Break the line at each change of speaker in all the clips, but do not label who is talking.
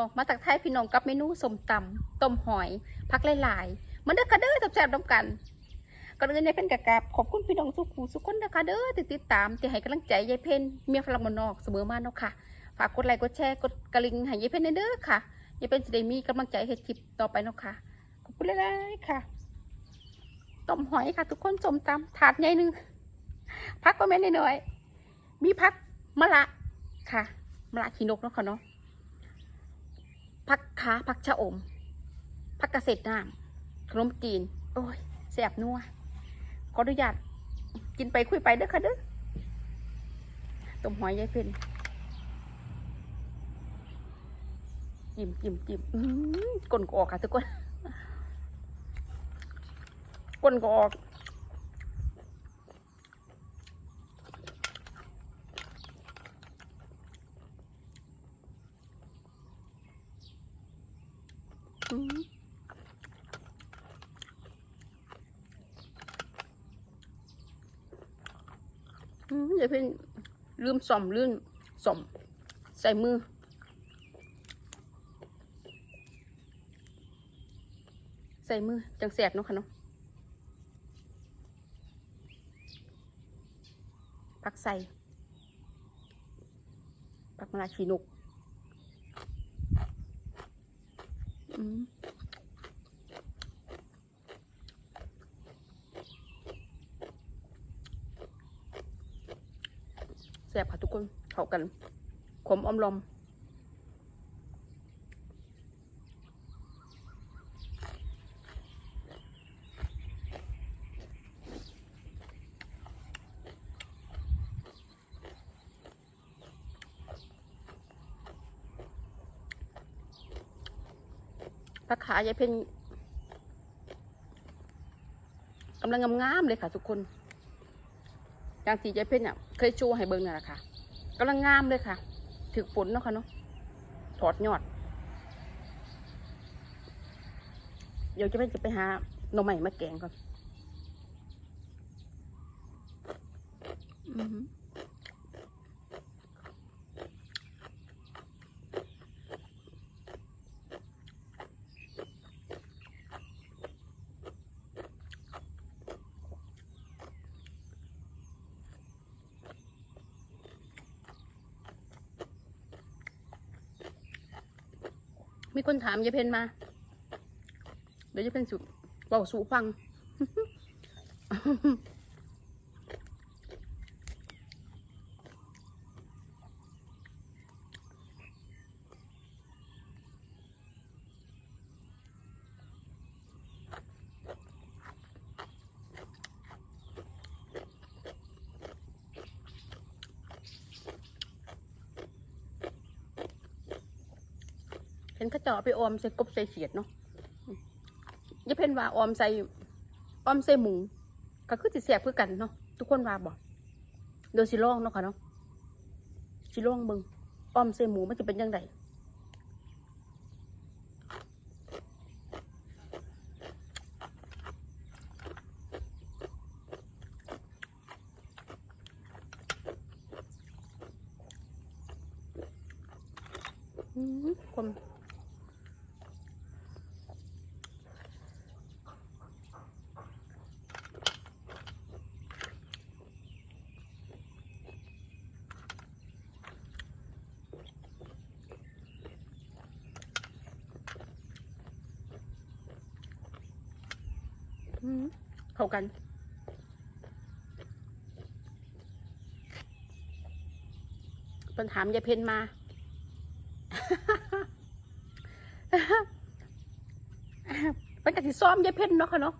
นอกมาตักไทยพี่น้องกับเมนูสมตำต้มหอยผักหลายๆมันเด้อค่ะเด้อแซ่บๆนำกันก่อนอื่นยายเพ่นกะกาบขอบคุณพี่น้องทุกผู้ทุกคนนะคะเด้อที่ติดตามที่ให้กำลังใจยายเพ่นเมียฝรั่งมนอกเสมอมาเนาะค่ะฝากกดไลค์กดแชร์กดกระลิ่งให้ยายเพ่นเด้อค่ะยายเพ่นสิได้มีกำลังใจเฮ็ดคลิปต่อไปเนาะค่ะขอบคุณหลายๆค่ะต้มหอยค่ะ ทุกคนสมตำถาดใหญ่หนึ่งพักก็แม่น้อยมีพักมะละค่ะมะละขีนกเนาะค่ะเนาะ พักขาพักชะอม พักเกษตรน้ำขนมจีน โอ้ยแสบนัว ขออนุญาตกินไปคุยไปเด้อค่ะเด้อต้มหอยยายเพ็ญจิ้มจิ้มจิ้มอื้อหือกลนก็ออกค่ะทุกคนกลนก็ออก อืมอืมอย่าเพิ่งลืมส่อมลื่นส่อมใส่มือใส่มือจังแสบเนาะค่ะเนาะผักใส่ผักมะลาขีนก อืม แซ่บค่ะทุกคนเข้ากัน ขมอมลอมปลาขายายเพ็ญกำลังงามๆเลยค่ะทุกคน อย่างที่ยายเพชรเนี่ยเคยชูให้เบิ้งนั่นแหละค่ะกำลังงามเลยค่ะ ถึกฝนเนาะค่ะเนาะถอดยอด เดี๋ยวจะไปจะไปหาหน่อใหม่มาแกงก่อน อือ มีคนถามยายเพนมา เดี๋ยวยายเพนสุเบาสูฟัง เห็นเขาเจาะไปออมใส่กบใส่เขียดเนาะอืมอย่าเพ่นว่าออมใส่ออมใส่หมูก็คือสิแสบคือกันเนาะทุกคนว่าบอกโดยสิลองเนาะค่ะเนาะสิลองเบิ่งออมใส่หมูมันจะเป็นยังไงอืม เข้ากันป็นถามยาเพนมา เป็นกะสิซ้อมยายเพนเนาะค่ะเนาะ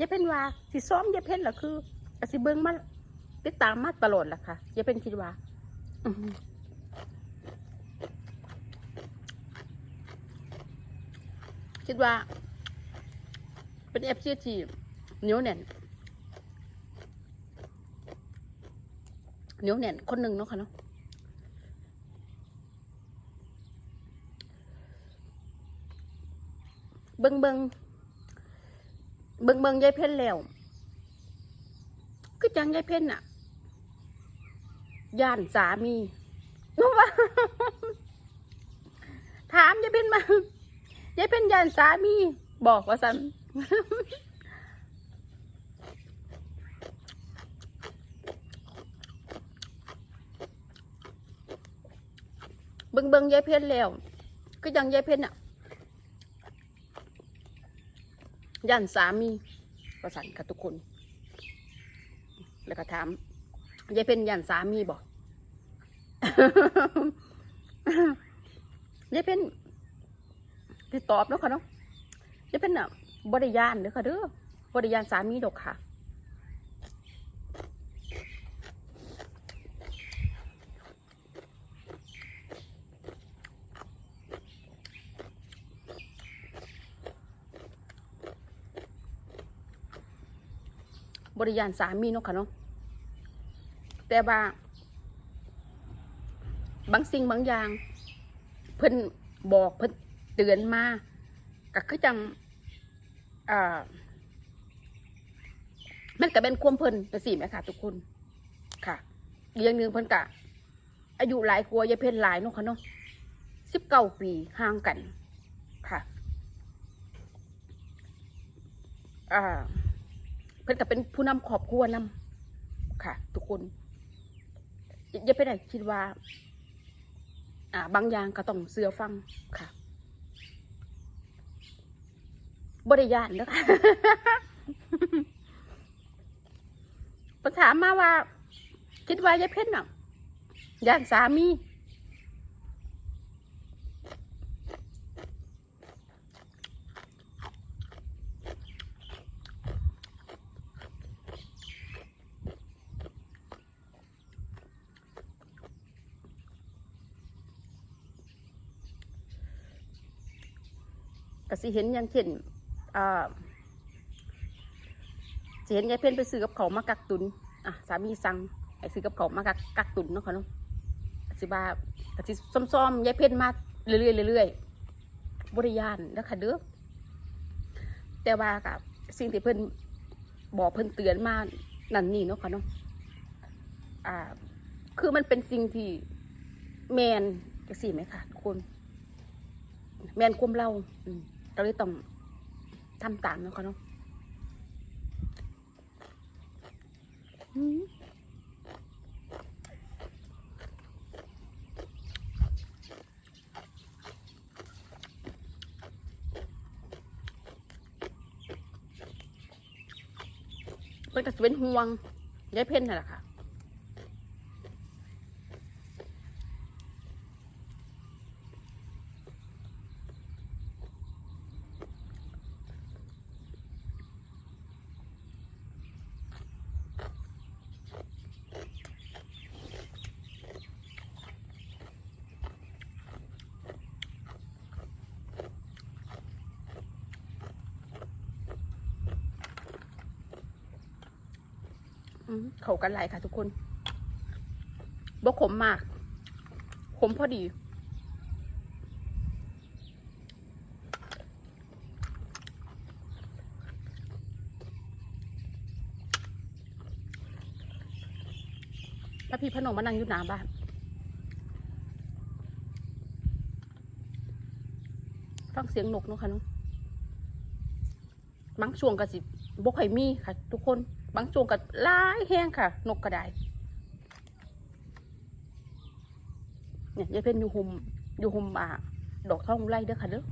ยายเพนว่าสิซ้อมยายเพนเหรอคือกะสิเบิ้งมาติดตามมาตลอดแหละค่ะยายเพนคิดว่าคิดว่า เป็นเอฟซีที่เหนียวแน่นเหนียวแน่นคนหนึ่งเนาะค่ะเนาะเบิงเบิงเบิงเบิงยายเพ่นแล้วคือจังยายเพ่นอะย่านสามีว่าถามยายเพ็ญมายายเพ็ญยันสามี บอกว่าสัน เบิงเบิงยายเพ็ญแล้ว ก็ยังยายเพ็ญอะยันสามีประสันกับทุกคน แล้วก็ถามยายเพ็ญยันสามีบอกยายเพ็ญไปตอบแล้วค่ะเนาะยายเพ็ญอะ บริยานเด้อค่ะเด้อบริยานสามีดอกค่ะบริยานสามีเนาะค่ะเนาะแต่ว่าบางสิ่งบางอย่าง เพิ่นบอกเพิ่นเตือนมาก็คือจัง อ่ามันก็เป็นความเพิ่นจังซี่แหมค่ะ ทุกคนค่ะอีกอย่างหนึ่งเพิ่นกะ อายุหลายกว่ายายเพิ่นหลายเนาะค่ะเนาะสิบเก้าปีห่างกัน ค่ะอ่าเพิ่นก็เป็นผู้นำครอบครัวนำค่ะ ทุกคนยาย่าไปไหนคิดว่า อ่า บางอย่างก็ต้องเสือฟังค่ะ บริยานนะคะปัญถามมาว่า คิดว่ายายเพ็ญน่ะย่านสามีก็สิเห็นอย่างเช่น เห็นยายเพ่นไปซื้อกับเขามากักตุนอะสามีสั่งให้ซื้อกับเขามากักกักตุนเนาะค่ะเนาะสิบาก็สิซ้อมๆยายเพ่นมาเรื่อยๆเรื่อยๆบริยานแล้วค่ะเด้อแต่ว่ากับสิ่งที่เพิ่นบอกเพิ่นเตือนมานั่นนี่เนาะค่ะเนาะอ่า คือมันเป็นสิ่งที่แมนจังสี่ไหมคะทุกคน แมนควมเราอืมก็เลยต้อง ทำตามนะคะเนาะอืมเพิ่นก็สิเป็นห่วงยายเพ่นนั่นแหละค่ะ เข้ากันหลายค่ะทุกคนบ่ขมมาก ขมพอดี แล้วพี่พนงมานั่งอยู่หน้าบ้านฟังเสียงนกเนาะค่ะเนาะบางช่วงก็สิบ ค่อยมีค่ะ ทุกคนบางช่วงก็หลายแห้งค่ะ นกกระไดเนี่ยยายเพ็ญอยู่หุมอยู่หุมอ่าดอกทองไล่เด้อค่ะเด้อ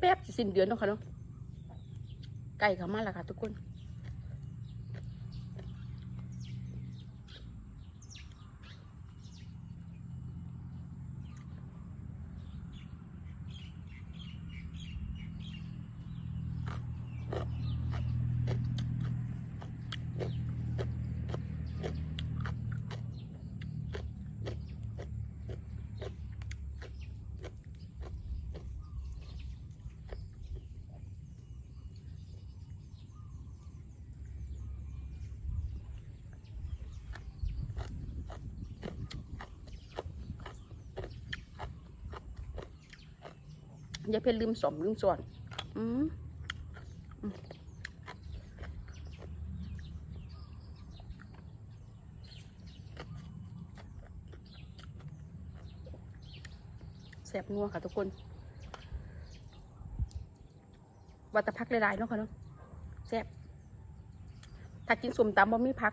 แป๊บๆสิสิ้นเดือนเนาะค่ะเนาะ ไกล้เขามาแล้วค่ะทุกคน ยายเพ็ญลืมสมลืมส่วนอืมแสบนัวค่ะทุกคนว่าแต่พักหลายๆเนาะค่ะเนาะแซ่บถ้ากินสมตำบ่มีพัก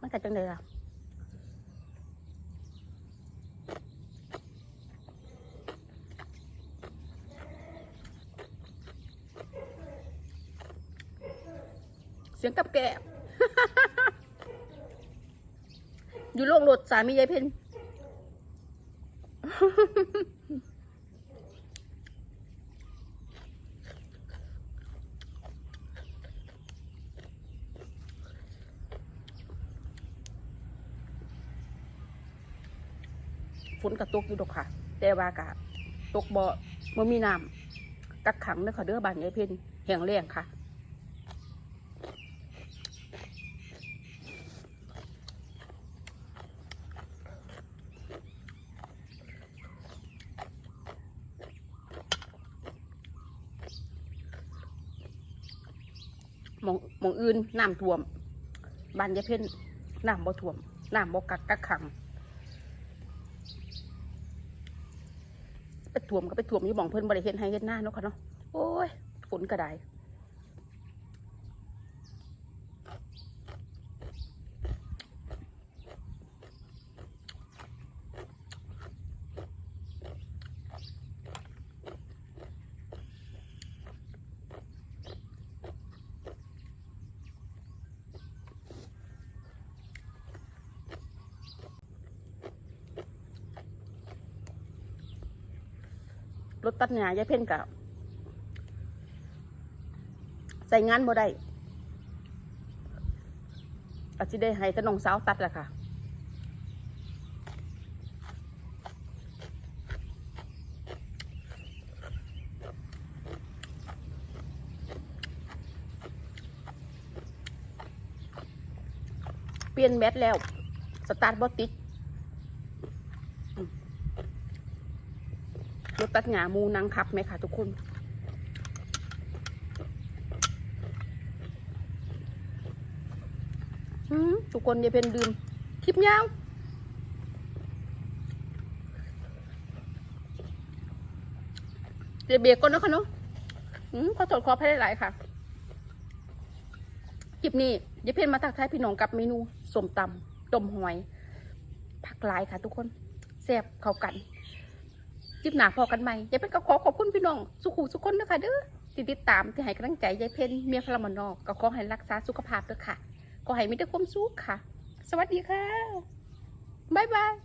มันกัจังเลยล่ะ สียงกับแกบอยู่โรงรถสามียายเพ็ญฝนกระตกอยู่ดอกค่ะ แต่ว่ากะตกบ่บ่มีน้ำกักขังเด้อค่ะเด้อบ้านยายเพ็ญแห้งแล้งค่ะ มองมองอื่นน้ำท่วมบ้านยายเพ่นน้ำบ่ท่วมน้ำบ่กักกักขังไปท่วมก็ไปท่วมอยู่หมองเพิ่นบริเห็นให้เห็นหน้าเนาะค่ะเนาะโอ้ยฝนก็ได้ รถตัดหญ้ายายเพ่นกับใส่งานบ่ได้อาจจะได้ให้ต่น้องสาวตัดแหละค่ะ เปลี่ยนแบตแล้ว สตาร์ทบ่ติดอืมรถ ตัดหญ้าหมูนังขับไหมคะทุกคนอืมทุกคนอย่าเป็นดื่มคลิปยาวเดี๋ยวเบรกก่อนนะคะเนาะขอโทษขออภัยหลายๆค่ะ คลิปนี้ยายเพนมาทักทายพี่น้องกับเมนูสมตำต้มหอย ผักหลายค่ะทุกคนแซ่บเข้ากัน ลิปหนาพอกันใหม่ยายเพนก็ขอขอบคุณพี่น้องสุขุสุขคนนะคะเด้อที่ติดตามที่ให้กำลังใจยายเพนเมียพลมนอกก็ขอให้รักษาสุขภาพด้วยค่ะขอให้มีแต่ความสุขค่ะ สวัสดีค่ะบ๊ายบาย